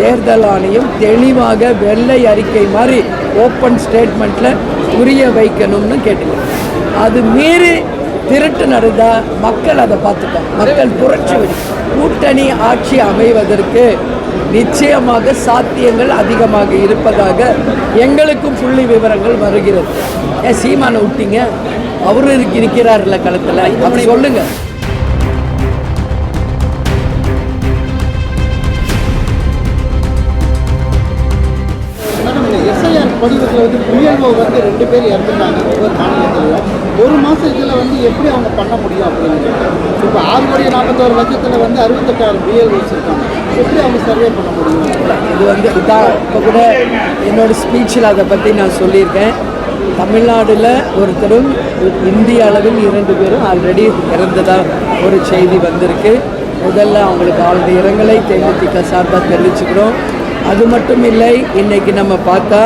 தேர்தல் ஆணையம் தெளிவாக வெள்ளை அறிக்கை மாதிரி ஓப்பன் ஸ்டேட்மெண்ட்டில் புரிய வைக்கணும்னு கேட்டுக்கோங்க. அது மீறி திருட்டு நடந்தால் மக்கள் அதை பார்த்துப்பாங்க. மக்கள் புரட்சி கூட்டணி ஆட்சி அமைவதற்கு நிச்சயமாக சாத்தியங்கள் அதிகமாக இருப்பதாக எங்களுக்கும் புள்ளி விவரங்கள் வருகிறது. ஏன் சீமானை விட்டீங்க? அவரு இருக்கிறார்ல களத்தில். அப்படி சொல்லுங்கள் எஸ்ஐஆர் படிவத்தில் வந்து புயல்வோ வந்து ரெண்டு பேர் இறந்துட்டாங்க ஒவ்வொரு மாநிலத்திலையும். ஒரு மாதம் இதில் வந்து எப்படி அவங்க பண்ண முடியும் அப்படின்னு இப்போ ஆறு கோடி நாற்பத்தோரு லட்சத்தில் வந்து அறுபத்தெட்டாயிரம் பிஎல்ஓஸ் இருக்காங்க எப்படி அவங்க சர்வே பண்ண முடியும்? இது வந்து இதான் இப்போ கூட என்னோட ஸ்பீச்சில் அதை பற்றி நான் சொல்லியிருக்கேன். தமிழ்நாடில் ஒருத்தரும் இந்திய அளவில் இரண்டு பேரும் ஆல்ரெடி இறந்ததாக ஒரு செய்தி வந்திருக்கு. முதல்ல அவங்களுக்கு ஆழ்ந்த இரங்கலை தேமுதிக சார்பாக தெரிவிச்சுக்கிறோம். அது மட்டும் இல்லை இன்றைக்கி நம்ம பார்த்தா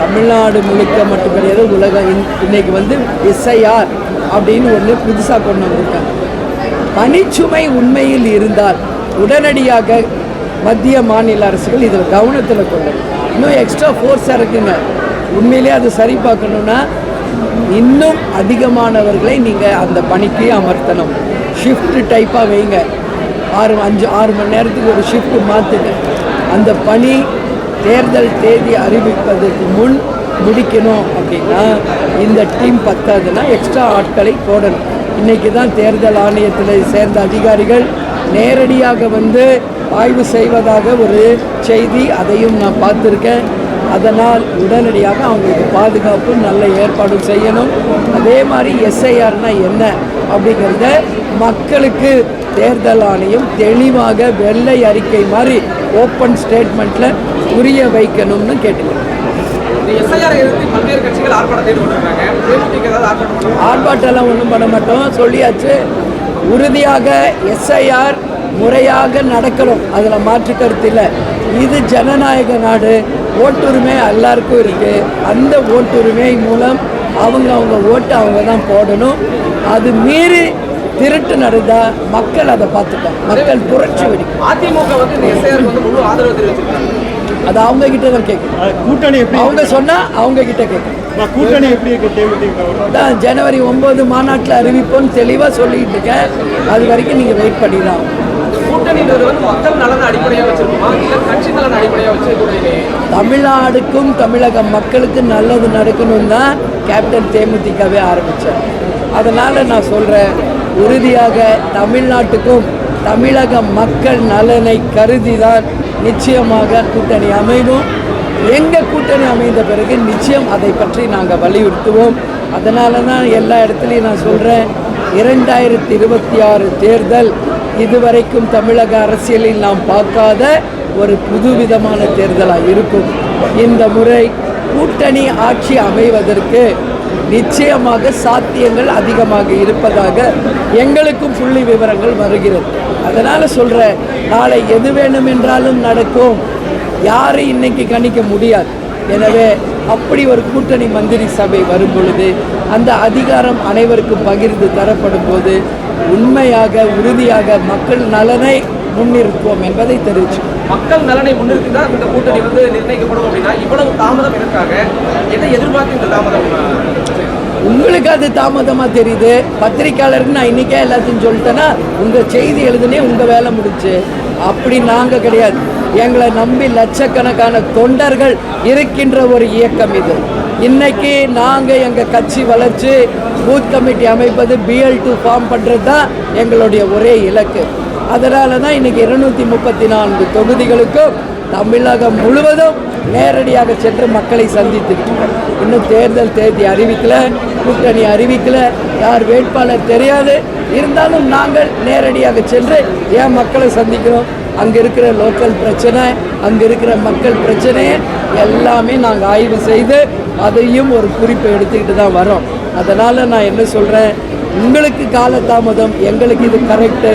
தமிழ்நாடு முழுக்க மட்டும் கிடையாது உலகம் இன்- இன்னைக்கு வந்து எஸ்ஐஆர் அப்படின்னு ஒன்று புதுசாக கொண்டு வந்திருக்காங்க. பணிச்சுமை உண்மையில் இருந்தால் உடனடியாக மத்திய மாநில அரசுகள் இதில் கவனத்தில் கொள்ளும் இன்னும் எக்ஸ்ட்ரா ஃபோர்ஸ் இருக்குங்க. உண்மையிலே அது சரி பார்க்கணுன்னா இன்னும் அதிகமானவர்களை நீங்கள் அந்த பணிக்கு அமர்த்தணும். ஷிஃப்ட் டைப்பாக வைங்க. ஆறு அஞ்சு ஆறு மணி நேரத்துக்கு ஒரு ஷிஃப்ட் மாற்றுங்க அந்த பணி தேர்தல் தேதி அறிவிப்பதற்கு முன் முடிக்கணும் அப்படின்னா இந்த டீம் பத்தாதுன்னா எக்ஸ்ட்ரா ஆட்களை போடணும். இன்னைக்கு தான் தேர்தல் ஆணையத்தில் சேர்ந்த அதிகாரிகள் நேரடியாக வந்து ஆய்வு செய்வதாக ஒரு செய்தி அதையும் நான் பார்த்துருக்கேன். அதனால் உடனடியாக அவங்களுக்கு பாதுகாப்பு நல்ல ஏற்பாடு செய்யணும். அதே மாதிரி எஸ்ஐஆர்னால் என்ன அப்படிங்கிறத மக்களுக்கு தேர்தல் ஆணையம் தெளிவாக வெள்ளை அறிக்கை மாதிரி ஓப்பன் ஸ்டேட்மெண்ட்டில் புரிய வைக்கணும்னு கேட்டுக்கிறேன் ஆர்ப்பாட்டம்லாம் ஒன்றும் பண்ண மாட்டோம். சொல்லியாச்சு. உறுதியாக எஸ்ஐஆர் முறையாக நடக்கணும். அதில் மாற்று கருத்து இல்லை. இது ஜனநாயக நாடு. ஓட்டுரிமை எல்லாருக்கும் இருக்குது அந்த ஓட்டுரிமை மூலம் அவங்க அவங்க ஓட்டு அவங்க தான் போடணும். அது மீறி திருட்டு நடந்தால் மக்கள் அதை பார்த்துட்டோம் மக்கள் புரட்சி வெடிக்கும் அதிமுக வந்து இந்த எஸ்ஐஆருக்கு வந்து முழு ஆதரவு தெரிவிச்சிருக்காங்க. அது அவங்க கிட்ட தான் கேட்கணும் கூட்டணி எப்படி? அவங்க சொன்னால் அவங்க கிட்ட கேட்கணும் கூட்டணி எப்படி தான் ஜனவரி ஒம்பது மாநாட்டில் அறிவிப்போன்னு தெளிவாக சொல்லிட்டு இருக்கேன் அது வரைக்கும் நீங்கள் வெயிட் பண்ணி தான் தமிழ்நாடுக்கும் தமிழக மக்களுக்கு நல்லது நடக்கணும் தான் கேப்டன் தேமுதிகவே ஆரம்பித்தார் அதனால் நான் சொல்கிறேன் உறுதியாக தமிழ்நாட்டுக்கும் தமிழக மக்கள் நலனை கருதி தான் நிச்சயமாக கூட்டணி அமைவோம் எங்கள் கூட்டணி அமைந்த பிறகு நிச்சயம் அதை பற்றி நாங்கள் வலியுறுத்துவோம். அதனால தான் எல்லா இடத்துலையும் நான் சொல்கிறேன் இரண்டாயிரத்தி இருபத்தி ஆறு தேர்தல் இதுவரைக்கும் தமிழக அரசியலில் நாம் பார்க்காத ஒரு புதுவிதமான தேர்தலாக இருக்கும். இந்த முறை கூட்டணி ஆட்சி அமைவதற்கு நிச்சயமாக சாத்தியங்கள் அதிகமாக இருப்பதாக எங்களுக்கும் புள்ளி விவரங்கள் வருகிறது. அதனால் சொல்கிறேன் நாளை எது வேணும் என்றாலும் நடக்கும். யாரை இன்னைக்கு கணிக்க முடியாது. எனவே அப்படி ஒரு கூட்டணி மந்திரி சபை வரும் பொழுது அந்த அதிகாரம் அனைவருக்கும் பகிர்ந்து தரப்படும் போது உண்மையாக உறுதியாக மக்கள் நலனை முன்னிறுத்துவோம் என்பதை தெரிவிச்சு மக்கள் நலனை முன்னிறுத்தி தான் இந்த கூட்டணி வந்து நிர்ணயிக்கப்படும் அப்படின்னா இவ்வளவு தாமதம் எதற்காக? எதை எதிர்பார்த்து இந்த தாமதம்? உங்களுக்கு அது தாமதமாக தெரியுது. பத்திரிக்கையாளருக்கு நான் இன்றைக்கே எல்லாத்தையும் சொல்லிட்டேன்னா உங்கள் செய்தி எழுதுனே உங்கள் வேலை முடிச்சு அப்படி நாங்கள் கிடையாது. எங்களை நம்பி லட்சக்கணக்கான தொண்டர்கள் இருக்கின்ற ஒரு இயக்கம் இது. இன்னைக்கு நாங்கள் எங்கள் கட்சி வளர்ச்சி பூத் கமிட்டி அமைப்பது பிஎல் டூ ஃபார்ம் பண்ணுறது தான் எங்களுடைய ஒரே இலக்கு. அதனால தான் இன்னைக்கு இருநூற்றி முப்பத்தி நான்கு தொகுதிகளுக்கும் தமிழகம் முழுவதும் நேரடியாக சென்று மக்களை சந்தித்து இன்னும் தேர்தல் தேதி அறிவிக்கல கூட்டணி அறிவிக்கல. யார் வேட்பாளர் தெரியாது. இருந்தாலும் நாங்கள் நேரடியாக சென்று ஏன் மக்களை சந்திக்கிறோம்? அங்கே இருக்கிற லோக்கல் பிரச்சனை அங்கே இருக்கிற மக்கள் பிரச்சனையை எல்லாமே நாங்கள் ஆய்வு செய்து அதையும் ஒரு குறிப்பை எடுத்துக்கிட்டு தான் வரோம் அதனால் நான் என்ன சொல்கிறேன் உங்களுக்கு காலதாமதம் எங்களுக்கு இது கரெக்டு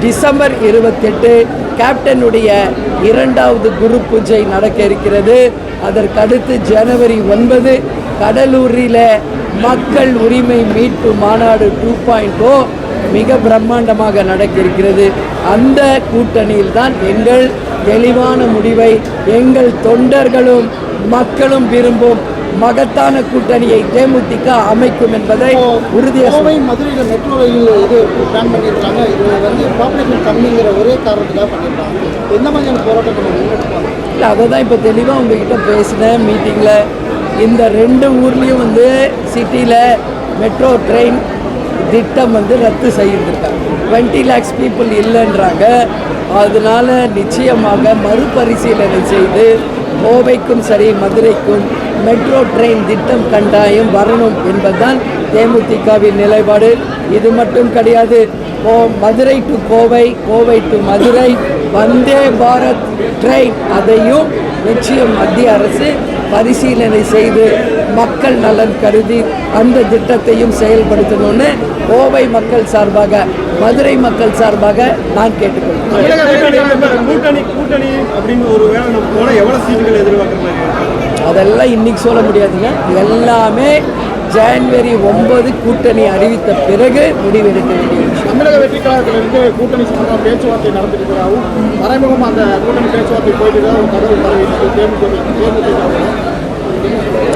டிசம்பர் இருபத்தெட்டு கேப்டனுடைய இரண்டாவது குரு பூஜை நடக்க இருக்கிறது. அதற்கடுத்து ஜனவரி ஒன்பது கடலூரில் மக்கள் உரிமை மீட்பு மாநாடு டூ பாயிண்ட் ஓ மிக பிரம்மாண்டமாக நடக்க இருக்கிறது. அந்த கூட்டணியில் தான் எங்கள் தெளிவான முடிவை எங்கள் தொண்டர்களும் மக்களும் விரும்பும் மகத்தான கூட்டணியை தேமுதிக அமைக்கும் என்பதை உறுதியாக மதுரையில் மெட்ரோ ரயில் இது பிளான் பண்ணியிருக்காங்க. இது வந்து பாப்புலேஷன் கம்மிங்கிற ஒரே காரணத்துக்காக பண்ணியிருக்காங்க. எந்த மாதிரியான போராட்டங்கள் முன்னெடுப்பாங்க இல்லை அதை தான் இப்போ தெளிவாக உங்ககிட்ட பேசினேன் மீட்டிங்கில் இந்த ரெண்டு ஊர்லேயும் வந்து சிட்டியில் மெட்ரோ ட்ரெயின் திட்டம் வந்து ரத்து செய்திருக்காங்க டுவெண்ட்டி லேக்ஸ் பீப்புள் இல்லைன்றாங்க. அதனால நிச்சயமாக மறுபரிசீலனை செய்து கோவைக்கும் சரி மதுரைக்கும் மெட்ரோ ட்ரெயின் திட்டம் கண்டாயம் வரணும் என்பதுதான் தேமுதிகவின் நிலைப்பாடு. இது மட்டும் கிடையாது. கோ Madurai to Kovai Kovai to Madurai Vande Bharat train அதையும் நிச்சயம் மத்திய அரசு பரிசீலனை செய்து மக்கள் நலன் கருதி அந்த திட்டத்தையும் செயல்படுத்தணும்னு கோவை மக்கள் சார்பாக மதுரை மக்கள் சார்பாக நான் கேட்டுக்கொள்கிறேன். கூட்டணி கூட்டணி அப்படின்னு ஒரு வேலை நம்ம எவ்வளோ எவ்வளவு சீட்டுகள் எதிர்பார்க்குற அதெல்லாம் இன்னைக்கு சொல்ல முடியாதுங்க. எல்லாமே ஜான்வரி ஒன்பது கூட்டணி அறிவித்த பிறகு முடிவெடுக்க வேண்டிய தமிழக வெற்றி கழகத்திலிருந்து கூட்டணி சம்பந்தமாக பேச்சுவார்த்தை நடந்துருக்கிறாவும் மறைமுகமாக அந்த கூட்டணி பேச்சுவார்த்தை போயிட்டு தகவல் பரவிட்டு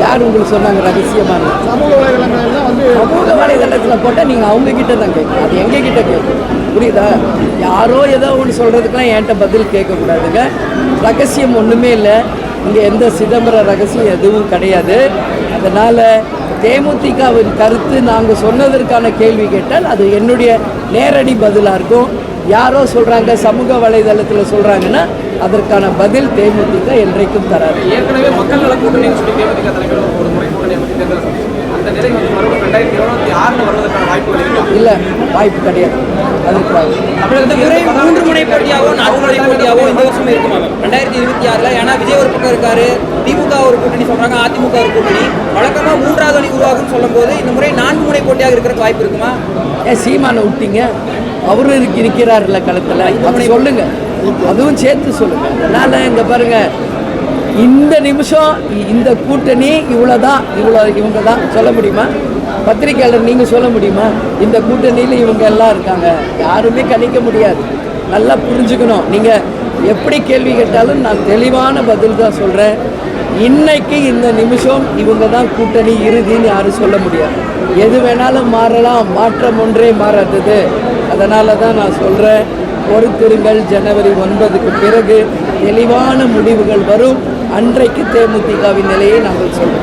யார் உங்களுக்கு சொன்னாங்க ரகசியமான சமூக வலைதளங்கள்லாம் வந்து சமூக வலைதளத்தில் போட்டால் நீங்கள் அவங்க கிட்ட தான் கேட்கணும். அது எங்க கிட்ட கேட்கணும்? புரியுதா? யாரோ ஏதோ ஒன்று சொல்கிறதுக்கெலாம் என்கிட்ட பதில் கேட்கக்கூடாதுங்க. ரகசியம் ஒன்றுமே இல்லை. இங்கே எந்த சிதம்பர ரகசியம் எதுவும் கிடையாது. அதனால் தேமுதிகவின் கருத்து நாங்கள் சொன்னதற்கான கேள்வி கேட்டால் அது என்னுடைய நேரடி பதிலாக இருக்கும். யாரோ சொல்கிறாங்க சமூக வலைதளத்தில் சொல்கிறாங்கன்னா அதற்கான பதில் தேமுதிக என்றைக்கும் தராது. ஏற்கனவே மக்கள் நல கூட்டணின்னு தேமுதிக தலைவர் ஒரு முறை கூட்டணி அமைச்சு தேர்தல் அந்த நிலை வந்து மறுபடியும் ரெண்டாயிரத்தி இருபத்தி ஆறுல வருவதற்கு இல்லை வாய்ப்பு கிடையாது. அதற்கு வாய்ப்பு மூன்று முனை போட்டியாவோ நான்கு முனை போட்டியாவோ இந்த வருஷம் இருக்குமா ரெண்டாயிரத்தி இருபத்தி ஆறுல ஏன்னா விஜய் ஒரு பக்கம் இருக்காரு திமுக ஒரு கூட்டணி சொல்றாங்க அதிமுக ஒரு கூட்டணி. வழக்கமா மூன்றாவது அணி உருவாகும்னு சொல்லும்போது இந்த முறை நான்கு முனை போட்டியாக இருக்கிறதுக்கு வாய்ப்பு இருக்குமா? ஏன் சீமானை விட்டீங்க? அவரும் இருக்கு இருக்கிறார்ல களத்தில். அப்படி சொல்லுங்க. அதுவும் சேர்த்து சொல்லுங்க. அதனால இங்க பாருங்க. இந்த நிமிஷம் இந்த கூட்டணி இவ்வளோதான் இவ்வளோ இவங்க தான் சொல்ல முடியுமா? பத்திரிக்கையாளர் நீங்கள் சொல்ல முடியுமா? இந்த கூட்டணியில் இவங்க எல்லாம் இருக்காங்க. யாருமே கணிக்க முடியாது. நல்லா புரிஞ்சுக்கணும். நீங்கள் எப்படி கேள்வி கேட்டாலும் நான் தெளிவான பதில் தான் சொல்கிறேன் இன்னைக்கு இந்த நிமிஷம் இவங்க தான் கூட்டணி இறுதின்னு யாரும் சொல்ல முடியாது. எது வேணாலும் மாறலாம். மாற்றம் ஒன்றே மாறாதது. அதனால தான் நான் சொல்கிறேன் பொறுத்திருங்கள். ஜனவரி ஒன்பதுக்கு பிறகு தெளிவான முடிவுகள் வரும். அன்றைக்கு தேமுதிகவின் நிலையை நாங்கள் சொல்கிறோம்